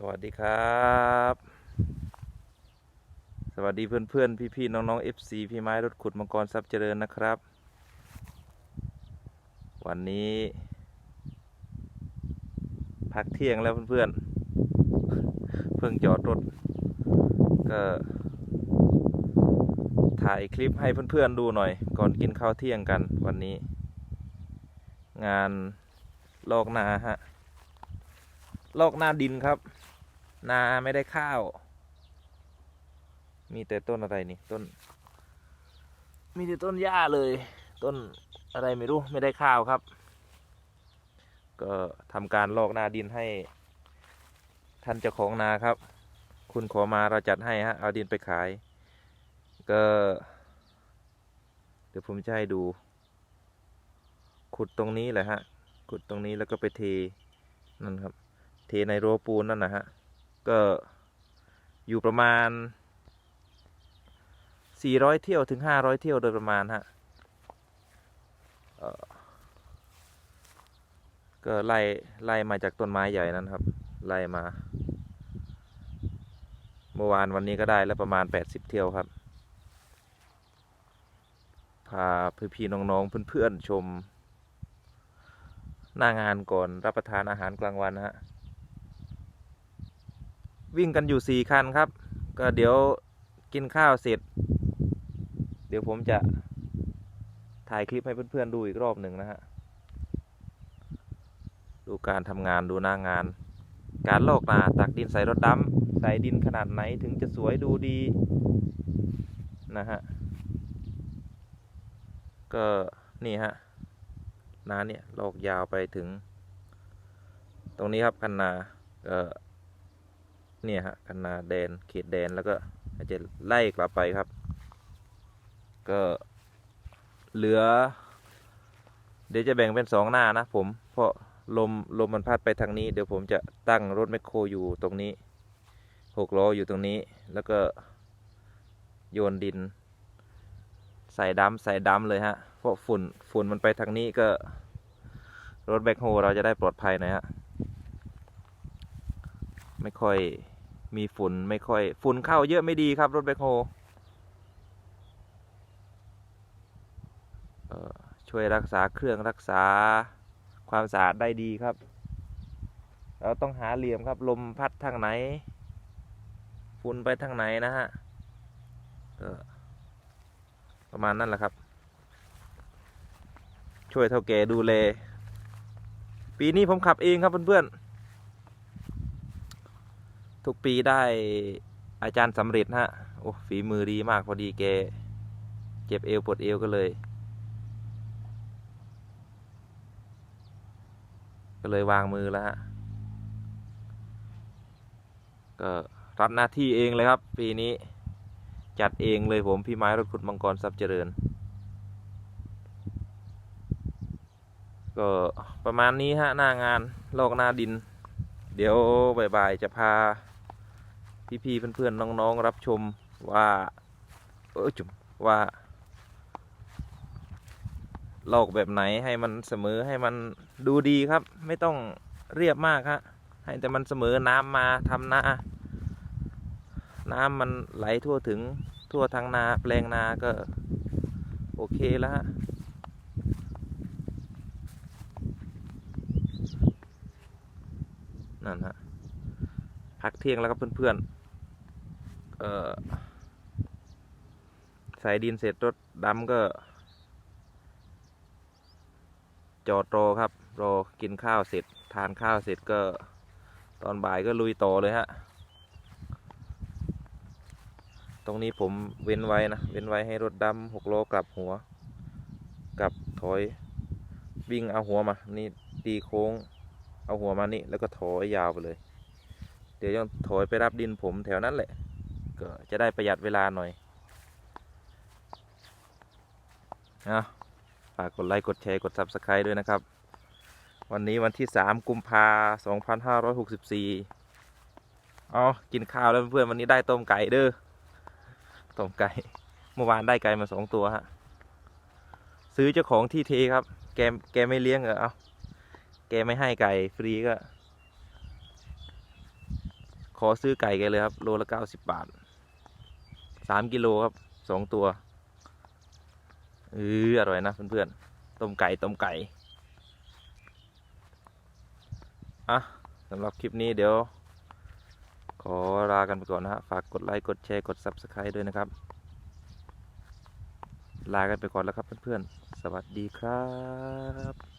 สวัสดีครับ สวัสดีเพื่อนเพื่อนพี่พี่ๆน้องน้องเอฟซีพี่ไม้รถขุดมังกรทรัพย์เจริญนะครับ วันนี้ พักเที่ยงแล้วเพื่อนๆเพิ่งจอดรถก็ถ่ายคลิปให้เพื่อนๆดูหน่อย ก่อนกินข้าวเที่ยงกันวันนี้ งานลอกนาฮะลอกหน้าดินครับ นาไม่ได้ข้าว มีแต่ต้นอะไรนี่ต้น มีแต่ต้นหญ้าเลย ต้นอะไรไม่รู้ไม่ได้ข้าวครับ ก็ทำการลอกหน้าดินให้ ท่านเจ้าของนาครับ คุณขอมาเราจัดให้ฮะเอาดินไปขาย ก็ เดี๋ยวผมจะให้ดู ขุดตรงนี้แหละฮะขุดตรงนี้แล้วก็ไปเทนั่นครับ เทในโรวปูนนั่นนะฮะ ก็อยู่ประมาณ 400 เที่ยวถึง 500 เที่ยวโดยประมาณฮะก็ไล่ไล่มาจากต้นไม้ใหญ่นั้นครับ ไล่มา เมื่อวานวันนี้ก็ได้แล้วประมาณ 80 เที่ยวครับ พาพี่ๆน้องๆเพื่อนๆชม หน้างานก่อนรับประทานอาหารกลางวันนะฮะ วิ่งกันอยู่สี่คันครับ ก็เดี๋ยวกินข้าวเสร็จ เดี๋ยวผมจะถ่ายคลิปให้เพื่อนๆดูอีกรอบหนึ่งนะฮะ ดูการทำงานดูหน้างาน การลอกนาตักดินใส่รถดำใส่ดินขนาดไหนถึงจะสวยดูดีนะฮะ ก็นี่ฮะนาเนี่ยลอกยาวไปถึง ตรงนี้ครับคันนาก็ เนี่ยฮะคันนาแดนเขตแดนแล้วก็อาจจะไล่กลับไปครับ ก็เหลือ เดี๋ยวจะแบ่งเป็นสองหน้านะผม เพราะลมลมมันพัดไปทางนี้ เดี๋ยวผมจะตั้งรถแมคโครอยู่ตรงนี้หกล้ออยู่ตรงนี้ แล้วก็โยนดิน ใส่ดำใส่ดำเลยฮะ เพราะฝุ่นฝุ่นมันไปทางนี้ก็รถแบคโฮเราจะได้ปลอดภัยหน่อยฮะ ไม่ค่อยมีฝุ่นไม่ค่อย ฝุ่นเข้าเยอะไม่ดีครับ รถแบคโฮช่วยรักษาเครื่องรักษาความสะอาดได้ดีครับ เราต้องหาเหลี่ยมครับลมพัดทางไหน ฝุ่นไปทางไหนนะฮะประมาณนั้นแหละครับ ช่วยเท่าแก่ดูแลปีนี้ผมขับเองครับเพื่อนๆ ทุกปีได้อาจารย์สำเร็จฮะ โอ้ฝีมือดีมากพอดีแก เจ็บเอวปวดเอวก็เลย ก็เลยวางมือแล้วฮะ ก็รับหน้าที่เองเลยครับ ปีนี้จัดเองเลยผมพี่ไม้รถขุดมังกรทรัพย์เจริญ ก็ประมาณนี้ฮะหน้างานโลกหน้าดิน เดี๋ยวบ่ายๆจะพา พี่ๆเพื่อนๆน้องๆรับชมว่าเออจุมว่าลอกแบบไหนให้มันเสมอให้มันดูดีครับ ไม่ต้องเรียบมากฮะให้แต่มันเสมอน้ำมาทำนาน้ำมันไหลทั่วถึงทั่วทางนาแปลงนาก็โอเคแล้วฮะนั่นฮะพักเที่ยงแล้วครับเพื่อนๆ เอ่อใส่ดินเสร็จรถดำก็ จอดรอครับ รอกินข้าวเสร็จ ทานข้าวเสร็จก็ตอนบ่ายก็ลุยต่อเลยฮะ ตรงนี้ผมเว้นไว้นะ เว้นไว้ให้รถดำหกโลกลับหัว กลับถอย วิ่งเอาหัวมา นี่ตีโค้ง เอาหัวมานี่ แล้วก็ถอยยาวไปเลย เดี๋ยวยังถอยไปรับดินผมแถวนั้นแหละ ก็จะได้ประหยัดเวลาหน่อยนะฝากกดไลค์กดแชร์กด Subscribe ด้วยนะครับ วันนี้วันที่ 3 กุมภา2564 เอากินข้าวแล้วเพื่อนวันนี้ได้ต้มไก่เด้อต้มไก่ เมื่อวานได้ไก่มาสองตัวฮะซื้อเจ้าของที่เทครับ แกแกไม่เลี้ยงเหรอเอาแกไม่ให้ไก่ฟรีก็ ขอซื้อไก่แกันเลยครับ โลละเก้าสิบบาท สามกิโลครับสองตัวเอออร่อยนะเพื่อนๆต้มไก่ต้มไก่อะสำหรับคลิปนี้เดี๋ยว ขอลากันไปก่อนนะฮะฝากกดไลค์กดแชร์กด Subscribe ด้วยนะครับ ลากันไปก่อนแล้วครับเพื่อนๆ สวัสดีครับ